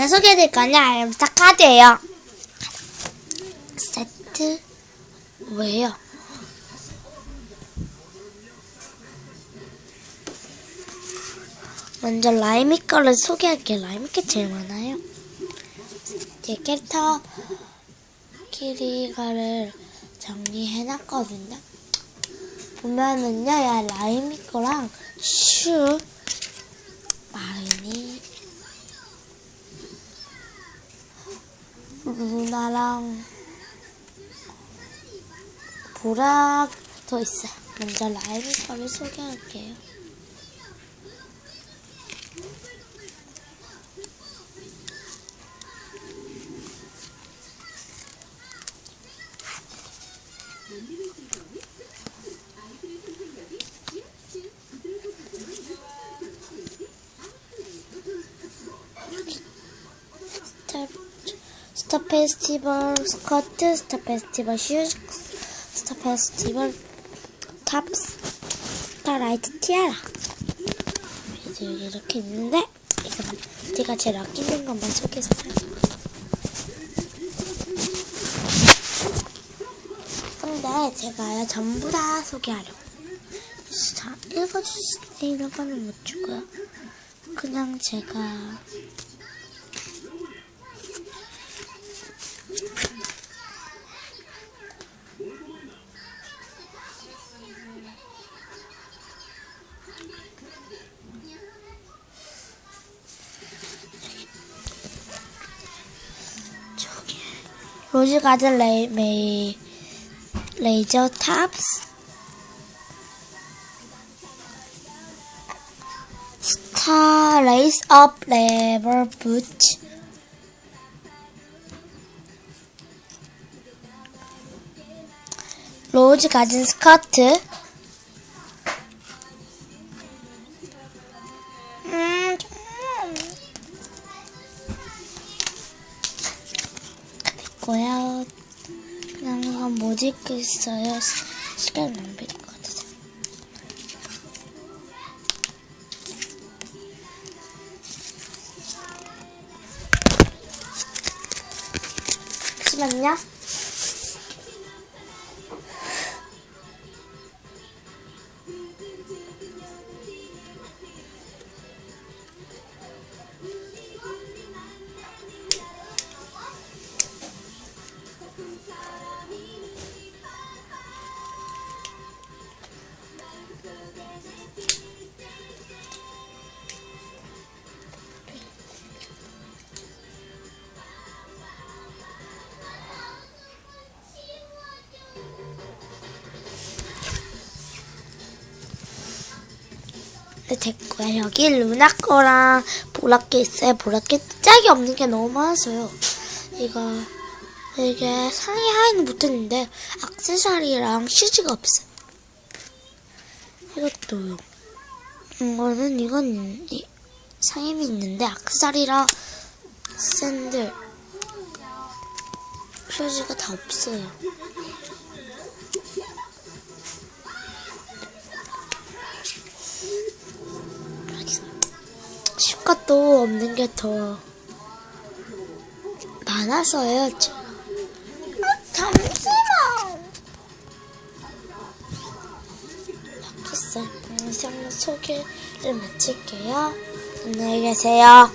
제가 소개해드릴 거는 알람스타 카드예요. 세트 왜요? 먼저 라이미 거를 소개할게요. 라이미 게 제일 많아요. 제 캐릭터 키리가를 정리해놨거든요. 보면은요, 야 라이미 거랑 슈, 마린이, 루나랑 보라 더 있어요. 먼저 라이미 거를 소개할게요. 스타 페스티벌 스커트, 스타 페스티벌 슈즈, 스타 페스티벌 탑스, 스타 라이트 티아라. 이제 이렇게 있는데, 이거 제가 제일 아끼는 것만 소개했어요. 근데 제가요, 전부 다 소개하려고. 자, 읽어주시는 거는 못 주고요. 그냥 제가 로즈 가든 레이 메이 레이저 탑스 스타 레이스 업 레버 부츠 로즈 가든 스커트 됐고요. 그냥 이건 못 읽겠어요. 시- 시간 낭비일 것 같아서. 잠시만요. 네, 됐고요. 여기 루나 거랑 보라 게 있어요. 보라 게 짝이 없는 게 너무 많아서요. 이거 이게 상의 하의는 못했는데 액세서리랑 슈즈가 없어요. 이것도요. 이거는 이건 이- 상임이 있는데 액세서리랑 샌들 슈즈가 다 없어요. 슈가도 없는 게 더 많아서요. 제가. 아, 잠시만. 써. 영상 소개를 마칠게요. 안녕히 계세요.